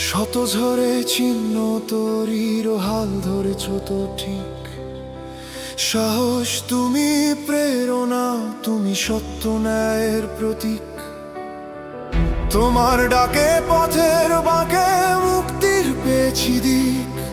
শত ঝরে চিহ্ন তরির হাল ধরেছ তো ঠিক। সাহস তুমি, প্রেরণা তুমি, সত্য ন্যায়ের প্রতীক। তোমার ডাকে পথের বাঁকে মুক্তির পেছি দিক।